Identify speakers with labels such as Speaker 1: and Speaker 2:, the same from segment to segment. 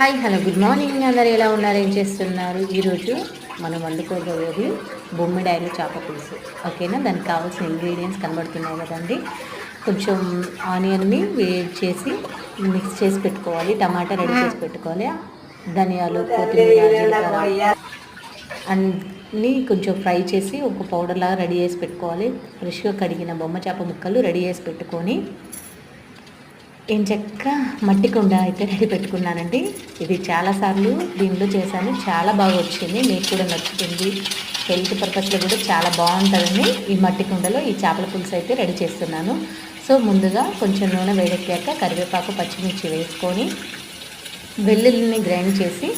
Speaker 1: Hi hello good morning. అందరు ఎలా ఉన్నారు? ఏం చేస్తున్నారు? ఈరోజు మనం వండుకోబోయేది బొమ్మిడాయలు చేప పులుసు. ఓకేనా? దానికి కావాల్సిన ఇంగ్రీడియంట్స్ కనబడుతున్నాయి కదండి. కొంచెం ఆనియన్ని వేడి చేసి మిక్స్ చేసి పెట్టుకోవాలి. టమాటా రెడీ చేసి పెట్టుకోవాలి. ధనియాలు కొత్తిమీర అన్నీ కొంచెం ఫ్రై చేసి ఒక పౌడర్ లాగా రెడీ చేసి పెట్టుకోవాలి. ఫ్రెష్గా కడిగిన బొమ్మ చేప ముక్కలు రెడీ చేసి పెట్టుకొని ఏం చెక్క? మట్టి కుండ అయితే రెడీ పెట్టుకున్నానండి. ఇది చాలాసార్లు దీనిలో చేశాను. చాలా బాగా వచ్చింది. మీకు కూడా నచ్చుతుంది. హెల్త్ పర్పస్లో కూడా చాలా బాగుంటుందండి. ఈ మట్టి కుండలో ఈ చేపల పులుసు అయితే రెడీ చేస్తున్నాను. సో ముందుగా కొంచెం నూనె వేడెక్కాక కరివేపాకు పచ్చిమిర్చి వేసుకొని వెల్లుల్లిని గ్రైండ్ చేసి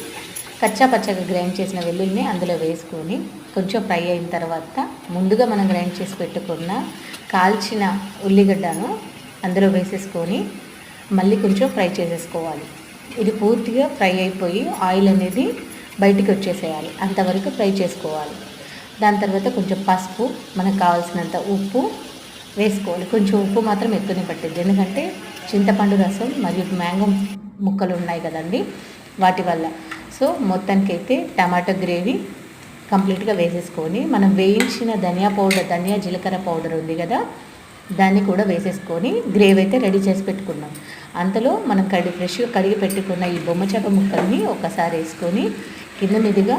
Speaker 1: కచ్చా పచ్చగా గ్రైండ్ చేసిన వెల్లుల్లిని అందులో వేసుకొని కొంచెం ఫ్రై అయిన తర్వాత ముందుగా మనం గ్రైండ్ చేసి పెట్టుకున్న కాల్చిన ఉల్లిగడ్డను అందులో వేసేసుకొని మళ్ళీ కొంచెం ఫ్రై చేసేసుకోవాలి. ఇది పూర్తిగా ఫ్రై అయిపోయి ఆయిల్ అనేది బయటికి వచ్చేసేయాలి. అంతవరకు ఫ్రై చేసుకోవాలి. దాని తర్వాత కొంచెం పసుపు మనకు కావాల్సినంత ఉప్పు వేసుకోవాలి. కొంచెం ఉప్పు మాత్రం ఎక్కువనే పట్టింది ఎందుకంటే చింతపండు రసం మరియు మ్యాంగో ముక్కలు ఉన్నాయి కదండి వాటి వల్ల. సో మొత్తానికైతే టమాటో గ్రేవీ కంప్లీట్గా వేసేసుకొని మనం వేయించిన ధనియా పౌడర్ ధనియా జీలకర్ర పౌడర్ ఉంది కదా దాన్ని కూడా వేసేసుకొని గ్రేవీ అయితే రెడీ చేసి పెట్టుకున్నాం. అంతలో మనం కడిగి ఫ్రెష్గా కడిగి పెట్టుకున్న ఈ బొమ్మ చేప ముక్కల్ని ఒకసారి వేసుకొని కింద మీదుగా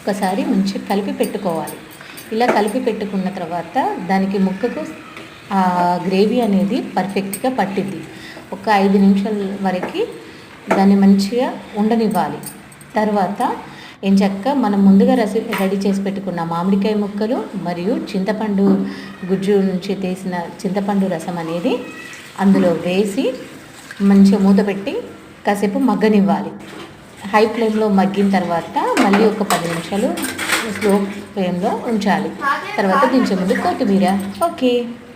Speaker 1: ఒకసారి మంచిగా కలిపి పెట్టుకోవాలి. ఇలా కలిపి పెట్టుకున్న తర్వాత దానికి ముక్కకు ఆ గ్రేవీ అనేది పర్ఫెక్ట్గా పట్టిద్ది. ఒక ఐదు నిమిషాల వరకు దాన్ని మంచిగా ఉండనివ్వాలి. తర్వాత ఎంచక్క మనం ముందుగా రసి రెడీ చేసి పెట్టుకున్న మామిడికాయ ముక్కలు మరియు చింతపండు గుజ్జు నుంచి తీసిన చింతపండు రసం అనేది అందులో వేసి మంచిగా మూత పెట్టి కాసేపు మగ్గనివ్వాలి. హై ఫ్లేమ్లో మగ్గిన తర్వాత మళ్ళీ ఒక పది నిమిషాలు స్లో ఫ్లేమ్లో ఉంచాలి. తర్వాత దించే ముందు కొత్తిమీర. ఓకే.